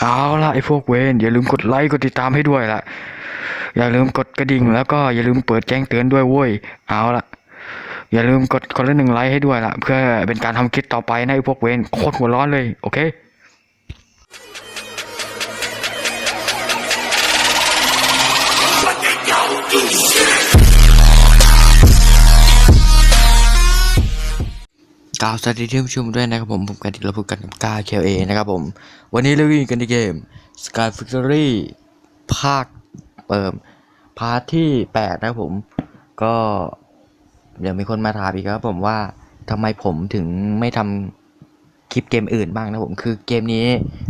เอาละไอ้พวกเวนอย่าลืมกดไลค์กดติดตามให้ด้วยล่ะอย่าลืมกดกระดิ่งแล้วก็อย่าลืมเปิดแจ้งเตือนด้วยเว้ยเอาละอย่าลืมกดคนละหนึ่งไลค์ให้ด้วยล่ะเพื่อเป็นการทำคลิปต่อไปนะไอ้พวกเวนโคตรหัวร้อนเลยโอเค กล่าวสวัสดีท่านผู้ชมด้วยนะครับผม ผมกันติรพุทธกันกับกาเคเอนะครับผม วันนี้เราวิ่งกันในเกม Sky Factory ภาคเปิมพาร์ทที่ 8 นะครับผม ก็เดี๋ยวมีคนมาถามอีกครับผมว่าทำไมผมถึงไม่ทำคลิปเกมอื่นบ้างนะผม คือเกมนี้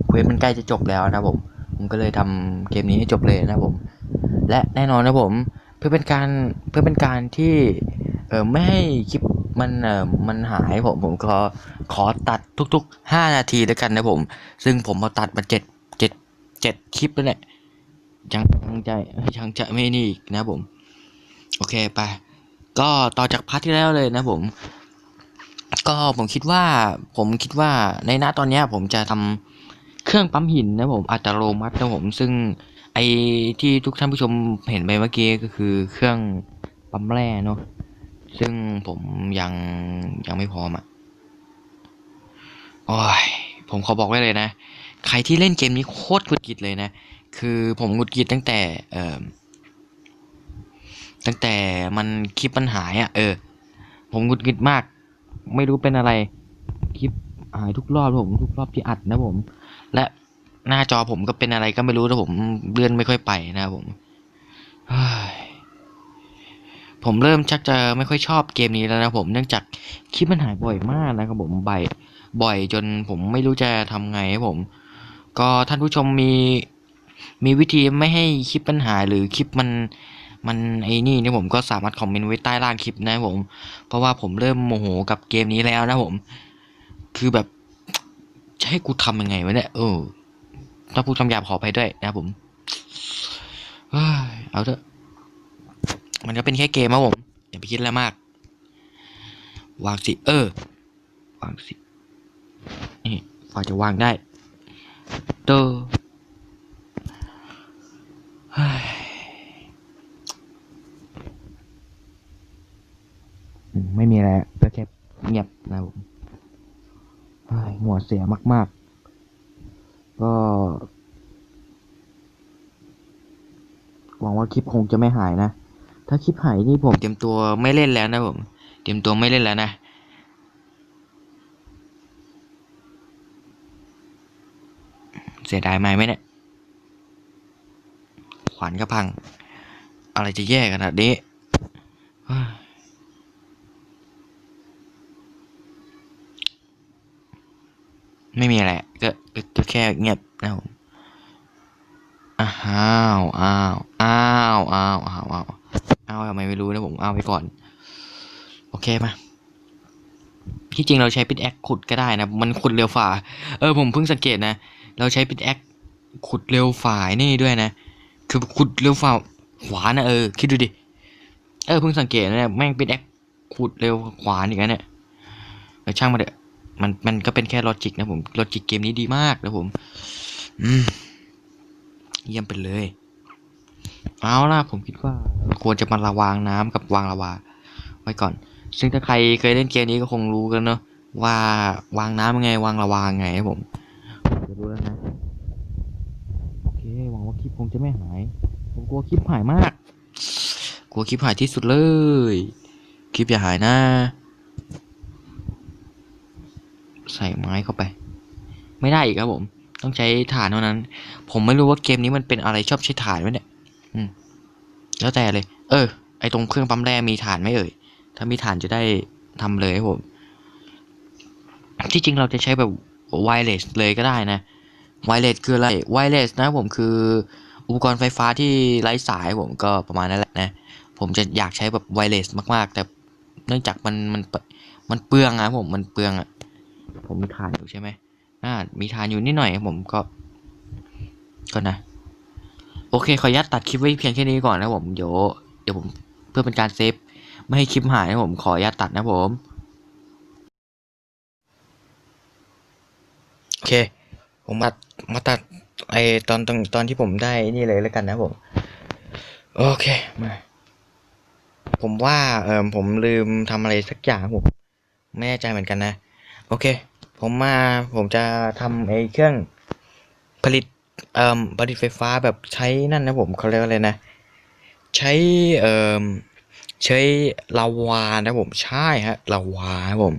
เควสมันใกล้จะจบแล้วนะผม ผมก็เลยทำเกมนี้ให้จบเลยนะผม และแน่นอนนะผม เพื่อเป็นการเพื่อเป็นการที่เออไม่ให้คลิป มันเออมันหายผมผมก็ขอตัดทุกๆ 5 นาทีแล้วกันนะผม ซึ่งผมมาตัดมาเจ็ดเจ็ดเจ็ดคลิปแล้วแหละยังยังใจยังจะไม่นี่อีกนะผม โอเคไป ก็ต่อจากพาร์ทที่แล้วเลยนะผม ก็ผมคิดว่า ผมคิดว่าในหน้าตอนนี้ผมจะทำเครื่องปั๊มหินนะผมอัตโนมัตินะผม ซึ่งไอที่ทุกท่านผู้ชมเห็นไปเมื่อกี้ก็คือเครื่องปั๊มแร่เนาะ ซึ่งผมยังยังไม่พร้อมอะ่ะโอ้ยผมขอบอกไว้เลยนะ ใครที่เล่นเกมนี้โคตรหงุดหงิดเลยนะ คือผมหงุดหงิดตั้งแต่เอ่อตั้งแต่มันคลิปปัญหายอะ่ะเออ ผมหงุดหงิดมาก ไม่รู้เป็นอะไร คลิปหายทุกรอบผมทุกรอบที่อัดนะผม และหน้าจอผมก็เป็นอะไรก็ไม่รู้นะผมเลื่อนไม่ค่อยไปนะผมเฮ้ย ผมเริ่มชักจะไม่ค่อยชอบเกมนี้แล้วนะผมเนื่องจากคลิปมันหายบ่อยมากนะครับผมบ่อยบ่อยจนผมไม่รู้จะทำไงครับผม ก็ท่านผู้ชมมีมีวิธีไม่ให้คลิปปัญหายหรือคลิปมันมันไอ้นี่เนี่ยผมก็สามารถคอมเมนต์ไว้ใต้ล่างคลิปนะผม เพราะว่าผมเริ่มโมโหกับเกมนี้แล้วนะผม คือแบบจะให้กูทำยังไงวะเนี่ยเออถ้าพูดคำหยาบขอไปด้วยนะผมเอาเถอะ มันก็เป็นแค่เกมครับผมอย่าไปคิดอะไรมาก วางสิ เออ วางสิ นี่พอจะวางได้เตอเฮ้ยไม่มีอะไรก็แค่เงียบนะผมเฮ้ยหัวเสียมาก ๆ ก็หวังว่าคลิปคงจะไม่หายนะ ถ้าคลิปหายนี่ผมเตรียมตัวไม่เล่นแล้วนะผม เตรียมตัวไม่เล่นแล้วนะเสียดายไหมไหมเนี่ย ขวานก็พัง อะไรจะแย่ขนาดนี้ไม่มีอะไร ก็ก็ก็แค่เงียบนะผมอ้าวอ้าวอ้าวอ้าวอ้าวอ้าว เอาทำไมไม่รู้นะผมเอาไปก่อน โอเคมาที่จริงเราใช้ปิดแอคขุดก็ได้นะ มันขุดเร็วฝ่า เออผมเพิ่งสังเกตนะ เราใช้ปิดแอคขุดเร็วฝ่ายนี่ด้วยนะ คือขุดเร็วฝ่าขวานะเออคิดดูดิ เออเพิ่งสังเกตนะแม่งปิดแอคขุดเร็วขวาอีกแล้วเนี่ยเออช่างมาเถอะมันมันก็เป็นแค่ลอจิกนะผมลอจิกเกมนี้ดีมากนะผม อืม เยี่ยมไปเลย เอาล่ะผมคิดว่าควรจะมาระวางน้ำกับวางระวา ไว้ก่อน ซึ่งถ้าใครเคยเล่นเกมนี้ก็คงรู้กันเนอะว่าวางน้ำยังไงวางระวางไงครับผมจะรู้แล้วนะโอเคหวังว่าคลิปคงจะไม่หายผมกลัวคลิปหายมากกลัวคลิปหายที่สุดเลยคลิปอย่าหายนะ ใส่ไม้เข้าไป ไม่ได้อีกครับผม ต้องใช้ฐานเท่านั้น ผมไม่รู้ว่าเกมนี้มันเป็นอะไรชอบใช้ฐานไหมเนี่ย อืม แล้วแต่เลย เออ ไอตรงเครื่องปั๊มแร่มีฐานไหมเอ่ย ถ้ามีฐานจะได้ทำเลยครับผม ที่จริงเราจะใช้แบบไวเลสเลยก็ได้นะไวเลสคืออะไรไวเลสนะผมคืออุปกรณ์ไฟฟ้าที่ไร้สายผมก็ประมาณนั้นแหละนะ ผมจะอยากใช้แบบไวเลสมากๆ แต่เนื่องจากมันมันมันเปลืองอะผมมันเปลืองอะผมมีฐานอยู่ใช่ไหมอ่ามีทานอยู่นิดหน่อยผมก็ก็นะ โอเค ขออนุญาตตัดคลิปไว้เพียงแค่นี้ก่อนนะผมเดี๋ยวเดี๋ยวผมเพื่อเป็นการเซฟไม่ให้คลิปหายนะผมขออนุญาตตัดนะผมโอเค ผมมามาตัดไอตอนตอนตอนที่ผมได้นี่เลยแล้วกันนะผมโอเคมาผมว่าเออผมลืมทำอะไรสักอย่างผมไม่แน่ใจเหมือนกันนะ โอเค ผมมาผมจะทำไอเครื่องผลิต เอ่อผลิตไฟฟ้าแบบใช้นั่นนะผมเขาเรียกอะไรนะ ใช้เอ่อใช้ลาวานะผมใช่ฮะลาวาครับผม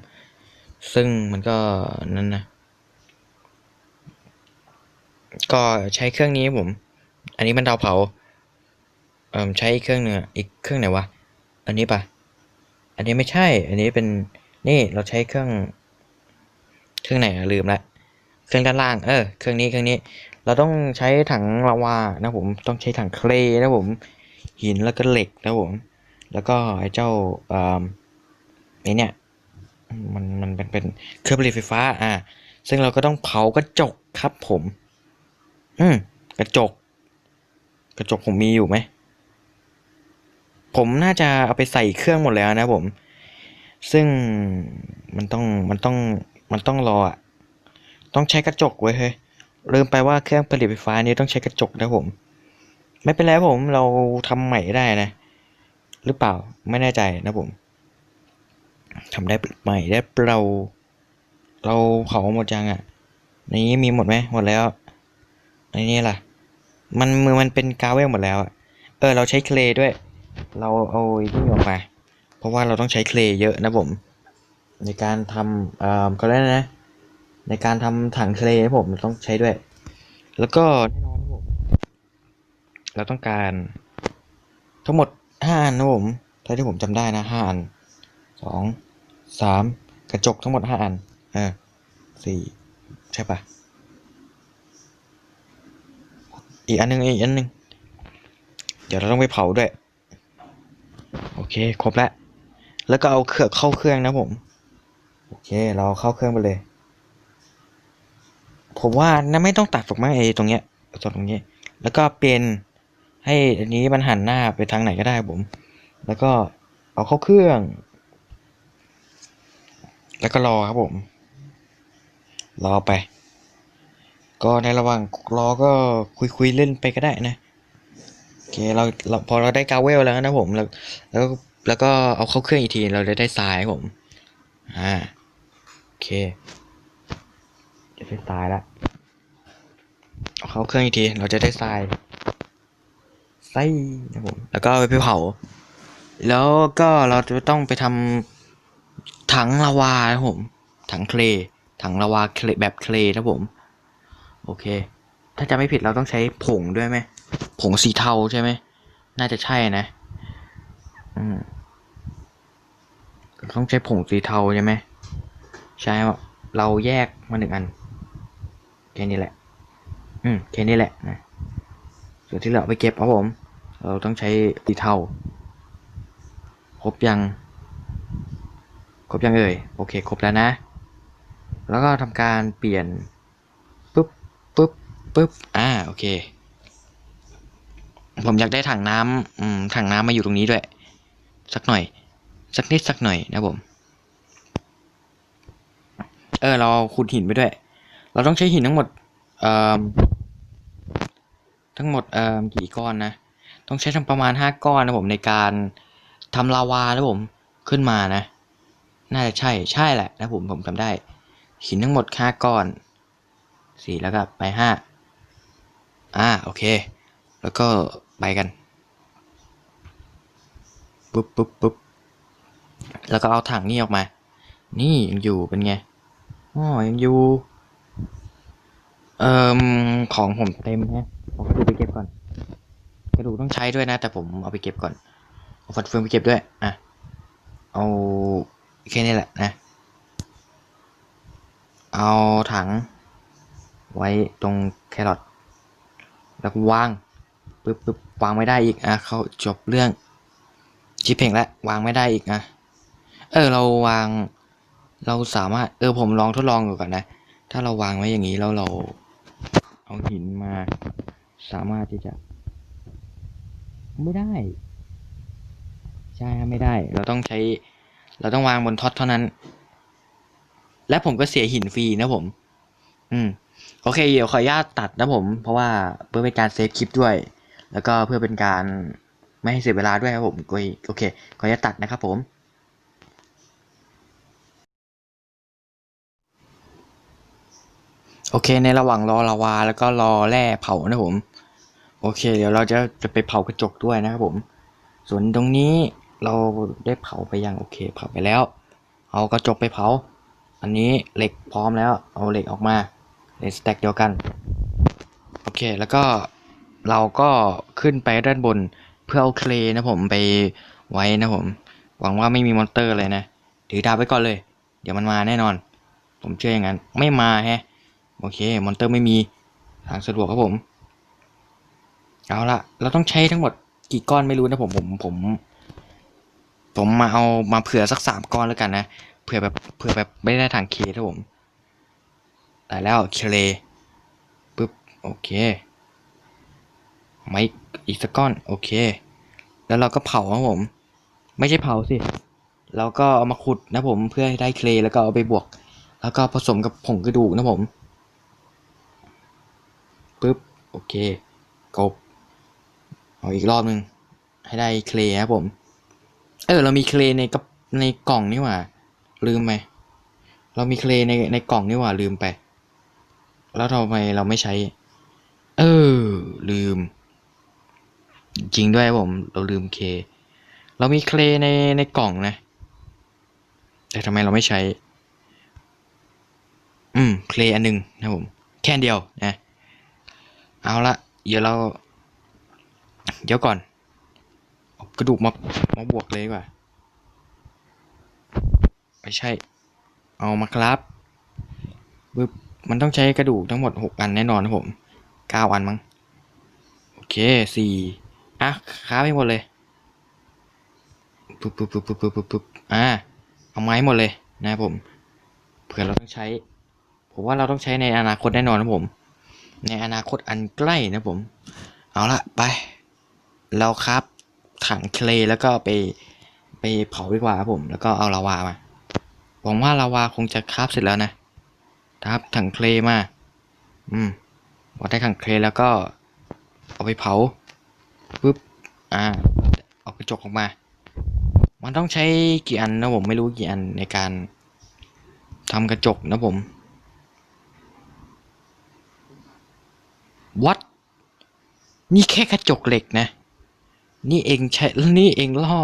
ซึ่งมันก็นั่นนะก็ใช้เครื่องนี้ผม อันนี้มันดาวเผาเอ่อใช้อีกเครื่องหนึ่งอีกเครื่องไหนวะอันนี้ปะอันนี้ไม่ใช่ อันนี้เป็นนี่เราใช้เครื่อง เครื่องไหนลืมละเครื่องด้านล่างเออเครื่องนี้เครื่องนี้ เราต้องใช้ถังลาวานะผมต้องใช้ถังเคลย์นะผม หินแล้วก็เหล็กนะผม แล้วก็ไอ้เจ้าเอ่อไอเนี่ยมันมันเป็นเป็นเครื่องผลิตไฟฟ้า อ่า ซึ่งเราก็ต้องเผากระจกครับผม อืมกระจก กระจกผมมีอยู่ไหมผมน่าจะเอาไปใส่เครื่องหมดแล้วนะผม ซึ่งมันต้องมันต้องมันต้องรออะต้องใช้กระจกไว้เฮ้ย ลืมไปว่าเครื่องผลิตไฟฟ้านี้ต้องใช้กระจกนะผม ไม่เป็นไรผมเราทำใหม่ได้นะ หรือเปล่าไม่แน่ใจนะผมทำได้ใหม่ได้เปล่าเราเผาหมดยังอะในนี้มีหมดไหมหมดแล้วในนี้ล่ะ มันมือมันเป็นกาเวลหมดแล้วอะเออเราใช้เคลด้วย เราเอาไอ้นี่ออกมา เพราะว่าเราต้องใช้เคลเยอะนะผม ในการทำเอ่อก็แล้นะ ในการทำถังเคลย์นะผมต้องใช้ด้วย แล้วก็แน่นอนนะผมเราต้องการทั้งหมดห้าอันนะผมเท่าที่ผมจำได้นะห้าอันสองสามกระจกทั้งหมดห้าอันเออสี่ใช่ปะอีกอันหนึงอีกอันหนึงเดี๋ยวเราต้องไปเผาด้วย โอเค ครบแล้ว แล้วก็เอาเครื่องเข้าเครื่องนะผม โอเค เราเข้าเครื่องไปเลย ผมว่าน่าไม่ต้องตัดหรอกมั้งไอ้ตรงเนี้ยส่วนตรงนี้ แล้วก็เปลี่ยนให้อันนี้มันหันหน้าไปทางไหนก็ได้ผม แล้วก็เอาเข้าเครื่อง แล้วก็รอครับผม รอไป ก็ในระหว่างรอก็คุยคุยๆเล่นไปก็ได้นะโอเคเราเราพอเราได้กาเวลแล้วนะผมแล้วแล้วแล้วก็เอาเข้าเครื่องอีกทีเราจะได้ทรายครับผมอ่าโอเค จะได้ทรายละเอาเข้าเครื่องอีกที เราจะได้ทรายไส้นะผม แล้วก็เอาไปเผา แล้วก็เราจะต้องไปทำถังลาวานะผม ถังเคลย์ถังลาวาเคลย์แบบเคลย์นะผม โอเค ถ้าจะไม่ผิดเราต้องใช้ผงด้วยไหม ผงสีเทาใช่ไหม น่าจะใช่นะ อืม ต้องใช้ผงสีเทาใช่ไหม ใช่ว่าเราแยกมาหนึ่งอัน แค่นี้แหละ อืม แค่นี้แหละนะ ส่วนที่เหลือเอาไปเก็บครับผม เราต้องใช้สีเทาครบยัง ครบยังเอ่ย โอเค ครบแล้วนะ แล้วก็ทำการเปลี่ยนปุ๊บปุ๊บปุ๊บ อ่า โอเค ผมอยากได้ถังน้ำอืม ถังน้ำมาอยู่ตรงนี้ด้วย สักหน่อย สักนิดสักหน่อยนะผม เออ เราขุดหินไปด้วย เราต้องใช้หินทั้งหมดทั้งหมดกี่ก้อนนะ ต้องใช้ทั้งประมาณห้าก้อนนะผมในการทำลาวานะผมขึ้นมานะ น่าจะใช่ใช่แหละนะผมผมจำได้ หินทั้งหมดห้าก้อนสี่แล้วก็ไปห้าอ่าโอเค แล้วก็ไปกันปุ๊บปุ๊บปุ๊บแล้วก็เอาถังนี่ออกมา นี่ยังอยู่เป็นไงอ๋อยังอยู่ เอ่อของผมเต็มฮะเอากระดูไปเก็บก่อน กระดูกต้องใช้ด้วยนะ แต่ผมเอาไปเก็บก่อน เอาฟันเฟืองไปเก็บด้วย อะ เอาแค่นี้แหละนะ เอาถัง ไว้ตรงแครอท แล้ววางปึ๊บปึ๊บวางไม่ได้อีก อะ เขาจบเรื่องชิปเพ่งแล้ววางไม่ได้อีกอะเออ เราวาง เราสามารถ เออ ผมลองทดลองดูก่อนนะ ถ้าเราวางไว้อย่างนี้แล้วเรา เอาหินมา สามารถที่จะ ไม่ได้ ใช่ไม่ได้ เราต้องใช้ เราต้องวางบนท็อตเท่านั้น และผมก็เสียหินฟรีนะผม อืม โอเค เดี๋ยวขออนุญาตตัดนะผม เพราะว่าเพื่อเป็นการเซฟคลิปด้วย แล้วก็เพื่อเป็นการไม่ให้เสียเวลาด้วยครับผมก็โอเค ขออนุญาตตัดนะครับผม โอเค ในระหว่างรอลาวา แล้วก็รอแร่เผานะผม โอเค เดี๋ยวเราจะจะไปเผากระจกด้วยนะครับผม ส่วนตรงนี้เราได้เผาไปยังโอเคเผาไปแล้ว เอากระจกไปเผา อันนี้เหล็กพร้อมแล้ว เอาเหล็กออกมาในสแต็กเดียวกัน โอเค แล้วก็เราก็ขึ้นไปด้านบนเพื่อเอาเคลนะผมไปไว้นะผม หวังว่าไม่มีมอนเตอร์เลยนะ ถือดาบไว้ก่อนเลย เดี๋ยวมันมาแน่นอน ผมเชื่ออย่างนั้น ไม่มาแฮะ โอเค มอนเตอร์ไม่มีทางสะดวกครับผม เอาละเราต้องใช้ทั้งหมดกี่ก้อนไม่รู้นะผมผมผม ผมมาเอามาเผื่อสักสามก้อนแล้วกันนะเผื่อแบบเผื่อแบบไม่ได้ทางเคนะผมแต่แล้วเคลปึ๊บโอเคไม่อีกสักก้อนโอเค แล้วเราก็เผาครับผม ไม่ใช่เผาสิเราก็เอามาขุดนะผมเพื่อให้ได้เคลแล้วก็เอาไปบวก แล้วก็ผสมกับผงกระดูกนะผม ปึ๊บโอเคกบเอาอีกรอบหนึ่งให้ได้เคลครับผม เออเรามีเคลในกับในกล่องนี่หว่า ลืมไปเรามีเคลในในกล่องนี่หว่าลืมไป แล้วทำไมเราไม่ใช้ เออ ลืม จริงด้วยผม เราลืมเค เรามีเคลในในกล่องนะ แต่ทำไมเราไม่ใช้ อืม เคลอันหนึงนะผม แค่เดียวนะ เอาละเดี๋ยวเรา เดี๋ยวก่อนกระดูกมามาบวกเลยดีกว่าไม่ใช่ เอามาครับปึ๊บมันต้องใช้กระดูกทั้งหมดหกอันแน่นอนนะผมเก้าอันมั้ง โอเคสี่อะค้าไปหมดเลยปึ๊บปึ๊บปึ๊บปึ๊บปึ๊บปึ๊บปึ๊บอ่า เอาไม้หมดเลยนะครับผม เผื่อเราต้องใช้ ผมว่าเราต้องใช้ในอนาคตแน่นอนนะผม ในอนาคตอันใกล้นะผม เอาละไป เราครับถังเคลแล้วก็ไปไปเผาดีกว่าครับผม แล้วก็เอาลาวามาหวังว่าลาวาคงจะคราบเสร็จแล้วนะครับถังเคลมา อืมพอได้ถังเคลแล้วก็เอาไปเผาปุ๊บอ่าเอากระจกออกมา มันต้องใช้กี่อันนะผมไม่รู้กี่อันในการทำกระจกนะผม what นี่แค่กระจกเหล็กนะ นี่เองใช้นี่เองล่อ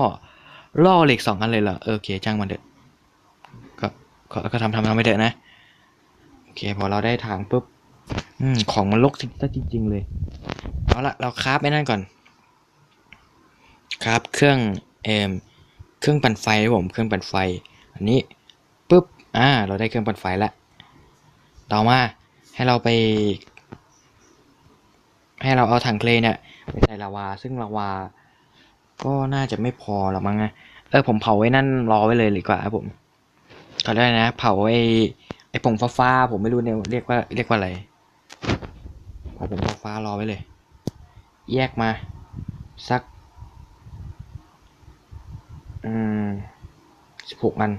ล่อเหล็กสองอันเลยเหรอเออโอเคจ้างมันเถอะก็ก็ก็ทำทำทำไปเถอะนะ โอเค พอเราได้ทางปุ๊บอของมันลกซะจริงๆเลย เอาละเราคราฟไอ้นั่นก่อน คราฟเครื่องเอมเครื่องปั่นไฟผมเครื่องปั่นไฟ อันนี้ปุ๊บอ่า เราได้เครื่องปั่นไฟแล้วต่อมาให้เราไป ให้เราเอาถังเคลเนี่ยไปใส่ลาวา ซึ่งลาวา ก็น่าจะไม่พอหรอกมั้งนะเออผมเผาไว้นั่นรอไว้เลยดีกว่าครับผมก็ได้นะ เผาไอ้ไอ้ผงฟ้าๆผมไม่รู้เนี่ยเรียกว่าเรียกว่าอะไรเผาผงฟ้าๆรอไว้เลย แยกมา สักอืมสิบหกอัน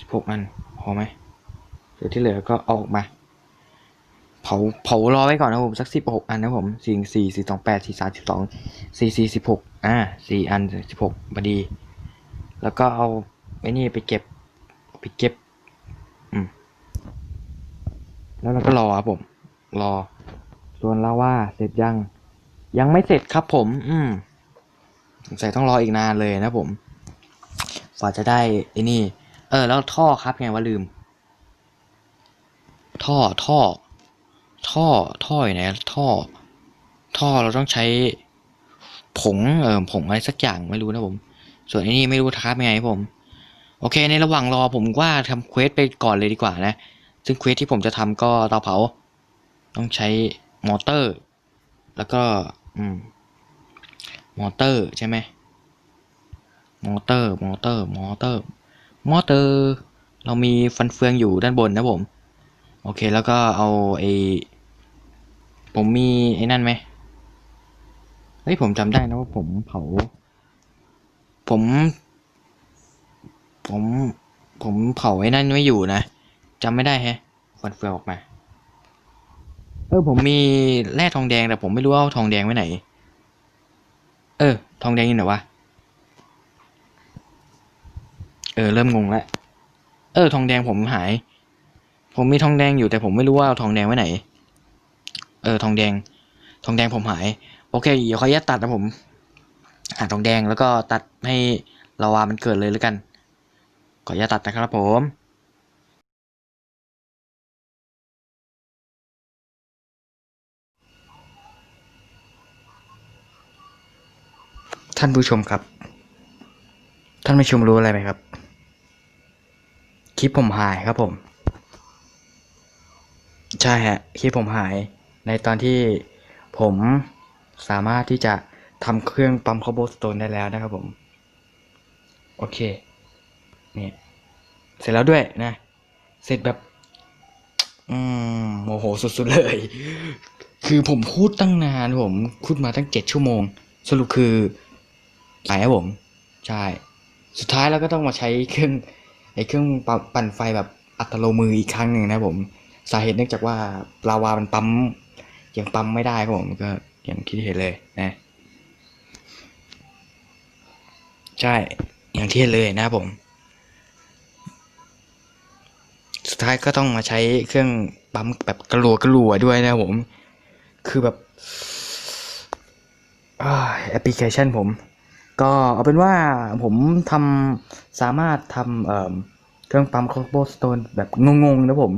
สิบหกอันพอไหมเดี๋ยวที่เหลือก็เอาออกมา เผาเผารอไว้ก่อนนะผมสักสิบหกอันนะผมสี่สี่สี่สองแปดสี่สามสิบสองสี่สี่สิบหกอ่าสี่อันสิบหกพอดี แล้วก็เอาไอ้นี่ไปเก็บไปเก็บ อืม แล้วเราก็รอครับผม รอ ส่วนลาว่าเสร็จยัง ยังไม่เสร็จครับผม อืมสงสัยต้องรออีกนานเลยนะผมฝ่าจะได้ไอ้นี่ เออ แล้วท่อครับไงว่าลืม ท่อท่อ ท่อท่ออยู่ไหนท่อ ท่อเราต้องใช้ผงเออผงอะไรสักอย่างไม่รู้นะผม ส่วนอ้นี่ไม่รู้ทับยังไงครับผม โอเค ในระหว่างรอผมว่าทำเควสไปก่อนเลยดีกว่านะ ซึ่งเควสที่ผมจะทำก็เตาเผา ต้องใช้มอเตอร์ แล้วก็อืมมอเตอร์ใช่ไหมมอเตอร์ มอเตอร์ มอเตอร์ มอเตอร์ เรามีฟันเฟืองอยู่ด้านบนนะผม โอเคแล้วก็เอาไอผมมีไอ้นั่นไหมเฮ้ยผมจำได้นะว่าผมเผา ผม ผม ผมเผาไอ้นั่นไว้อยู่นะจำไม่ได้แฮะไฟฟันเฟืองออกมา เออผมมีแร่ทองแดงแต่ผมไม่รู้ว่าเอาทองแดงไว้ไหน เออ ทองแดงอยู่ไหนวะเออเริ่มงงแล้วเออทองแดงผมหาย ผมมีทองแดงอยู่แต่ผมไม่รู้ว่าเอาทองแดงไว้ไหน เออทองแดง ทองแดงผมหาย โอเคเดี๋ยวขออนุญาตตัดนะผม หาทองแดงแล้วก็ตัดให้ลาวามันเกิดเลยแล้วกันขออนุญาตตัดนะครับผมท่านผู้ชมครับ ท่านผู้ชมรู้อะไรไหมครับ คลิปผมหายครับผม ใช่ฮะคลิปผมหายในตอนที่ผมสามารถที่จะทำเครื่องปั๊มคาร์โบสโตนได้แล้วนะครับผม โอเคนี่เสร็จแล้วด้วยนะ เสร็จแบบ อืมโมโหสุดๆเลย คือผมพูดตั้งนานผมพูดมาตั้งเจ็ดชั่วโมง สรุปคือไหนครับผม ใช่ สุดท้ายเราก็ต้องมาใช้เครื่องไอ้เครื่องปปั่นไฟแบบอัตโนมืออีกครั้งหนึ่งนะครับผม สาเหตุเนื่องจากว่าลาวามันปั๊มยังปั๊มไม่ได้ครับผมก็อย่างที่เห็นเลยนะ ใช่อย่างที่เห็นเลยนะครับผม สุดท้ายก็ต้องมาใช้เครื่องปั๊มแบบกระลัวกระลัวด้วยนะครับผม คือแบบแอปพลิเคชันผม ก็เอาเป็นว่าผมทำสามารถทำเอ่อเครื่องปั๊มคอร์โบสโตนแบบงงๆนะผม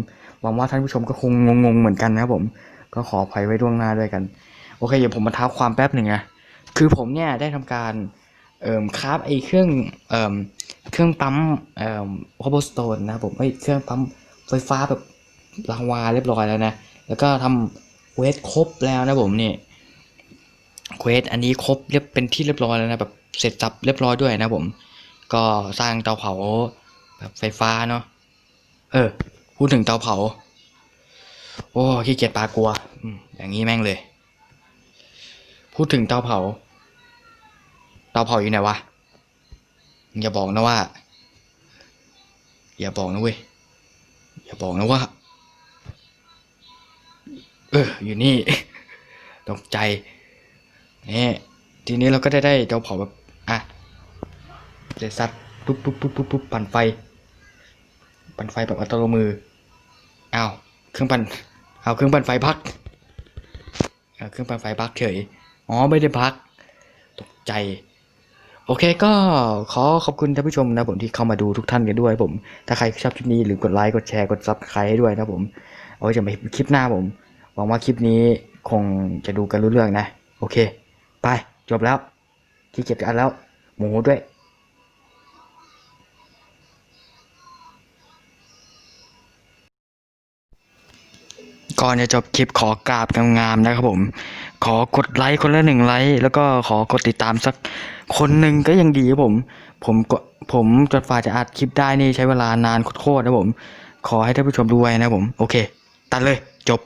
หวังว่าท่านผู้ชมก็คงงงๆเหมือนกันนะครับผม ก็ขออภัยไว้ล่วงหน้าด้วยกัน โอเคเดี๋ยวผมมาท้าความแป๊บหนึ่งนะคือผมเนี่ยได้ทำการเอ่อคราฟไอ้เครื่องเอ่อเครื่องปั๊มเอ่อคอโบสโตนนะผมไอ้เครื่องปั๊มไฟฟ้าแบบลาวาเรียบร้อยแล้วนะ แล้วก็ทำเวทครบแล้วนะผมนี่เควสอันนี้ครบเรียบเป็นที่เรียบร้อยแล้วนะแบบเสร็จสับเรียบร้อยด้วยนะผม ก็สร้างเตาเผาแบบไฟฟ้าเนาะเออ พูดถึงเตาเผา โอ้ขี้เกียจปลากลัวอย่างนี้แม่งเลย พูดถึงเตาเผา เตาเผาอยู่ไหนวะ อย่าบอกนะว่า อย่าบอกนะเว้ย อย่าบอกนะว่า เออ อยู่นี่ ตกใจ นี่ ทีนี้เราก็ได้ได้เตาเผาแบบ อะเสร็จสัตว์ปุ๊บปุ๊บปุ๊บปุ๊บปุ๊บปั่นไฟ ปั่นไฟแบบอัตโนมืออ้าวเครื่องปั่นเอาเครื่องปั่นไฟพักเอาเครื่องปั่นไฟพักเฉยอ๋อไม่ได้พัก ตกใจ โอเคก็ขอขอบคุณท่านผู้ชมนะผมที่เข้ามาดูทุกท่านกันด้วยผม ถ้าใครชอบคลิปนี้หรือกดไลค์กดแชร์กดซับสไครต์ให้ด้วยนะผมเอาไว้จะไปคลิปหน้าผมหวังว่าคลิปนี้คงจะดูกันรู้เรื่องนะ โอเค ไปจบแล้วขี้เกียจกันแล้ว หมูด้วย ก่อนจะจบคลิปขอกราบงามๆนะครับผม ขอกดไลค์คนละหนึ่งไลค์แล้วก็ขอกดติดตามสักคนหนึ่งก็ยังดีครับผม ผมก็ผมจนฝ่าจะอัดคลิปได้นี่ใช้เวลานานโคตรๆนะผม ขอให้ท่านผู้ชมดูไว้นะผม โอเค ตัดเลยจบ